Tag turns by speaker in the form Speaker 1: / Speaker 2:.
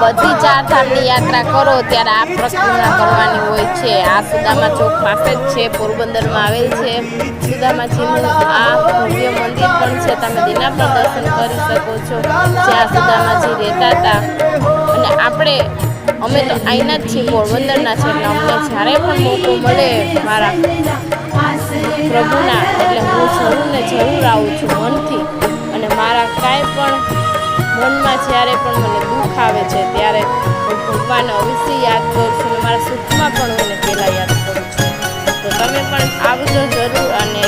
Speaker 1: બધી ચાર ધામની યાત્રા કરો ત્યારે આ પ્રક્રિયા કરવાની હોય છે. આ સુદામા ચોક પાસે જ છે પોરબંદરમાં આવેલ છે. સુદામાજીનું આ ભવ્ય મંદિર પણ છે. તમે તેના પણ દર્શન કરી શકો છો. જ્યાં સુદામાજી રહેતા હતા. અને આપણે અમે તો અહીંના જ છીએ પોરબંદરના છે એટલે અમને જ્યારે પણ મોકો મળે મારા પ્રભુના, એટલે હું જરૂર જરૂર આવું છું મનથી. અને મારા કાંઈ પણ મનમાં જ્યારે પણ મને દુઃખ આવે છે, ત્યારે હું ભગવાનને અવશ્ય યાદ કરું છું અને મારા સુખમાં પણ હું એને પહેલાં યાદ કરું છું. તો તમે પણ આવજો જરૂર અને